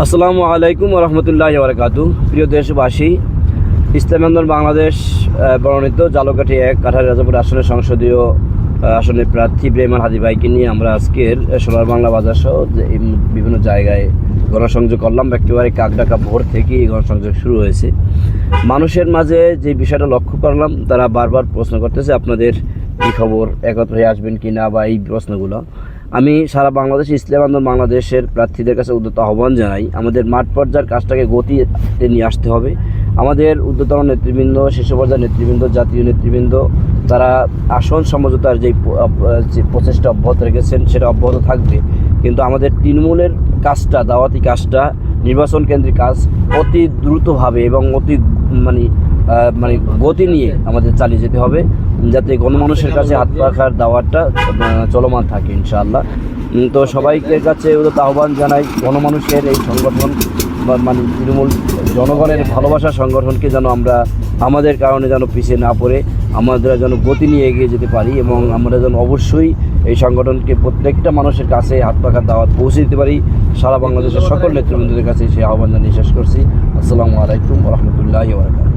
আসসালামু আলাইকুম রহমতুল্লাহ বারকাতু প্রিয় দেশবাসী, ইসলাম আন্দোলন বাংলাদেশ মনোনীত জালকাঠি এক, কাঠারি রাজাপুর আসনের সংসদীয় আসনের প্রার্থী ব্রেমান হাদি ভাইকে নিয়ে আমরা আজকের সোনার বাংলা বাজার সহ বিভিন্ন জায়গায় গণসংযোগ করলাম। একেবারে কাকডাকা ভোর থেকে এই গণসংযোগ শুরু হয়েছে। মানুষের মাঝে যে বিষয়টা লক্ষ্য করলাম, তারা বারবার প্রশ্ন করতেছে, আপনাদের কি খবর? একত্র হয়ে আসবেন কি না বা এই প্রশ্নগুলো। আমি সারা বাংলাদেশ ইসলাম আন্দোলন বাংলাদেশের প্রার্থীদের কাছে উদ্যত আহ্বান জানাই। আমাদের মাঠ পর্যায়ের কাজটাকে গতিতে নিয়ে আসতে হবে। আমাদের উদ্যতন নেতৃবৃন্দ, শীর্ষ পর্যায়ের নেতৃবৃন্দ, জাতীয় নেতৃবৃন্দ, তারা আসন সমঝোতার যে প্রচেষ্টা অব্যাহত রেখেছেন, সেটা অব্যাহত থাকবে। কিন্তু আমাদের তৃণমূলের কাজটা, দাওয়াতি কাজটা, নির্বাচন কেন্দ্রিক কাজ অতি দ্রুতভাবে এবং অতি মানে মানে গতি নিয়ে আমাদের চালিয়ে যেতে হবে যাতে গণমানুষের কাছে হাত পাখার দাওয়াতটা চলমান থাকে ইনশাআল্লাহ। তো সবাইকে কাছে আহ্বান জানাই গণমানুষের এই সংগঠন মানে তৃণমূল জনগণের ভালোবাসা সংগঠনকে যেন আমরা আমাদের কারণে যেন পিছিয়ে না পড়ে আমাদের যেন গতি নিয়ে এগিয়ে যেতে পারি এবং আমরা যেন অবশ্যই এই সংগঠনকে প্রত্যেকটা মানুষের কাছে হাত পাখার দাওয়াত পৌঁছে দিতে পারি। সারা বাংলাদেশের সকল নেতৃবৃন্দদের কাছে সেই আহ্বান জানিয়ে শেষ করছি। আসসালামু আলাইকুম রহমতুল্লাহ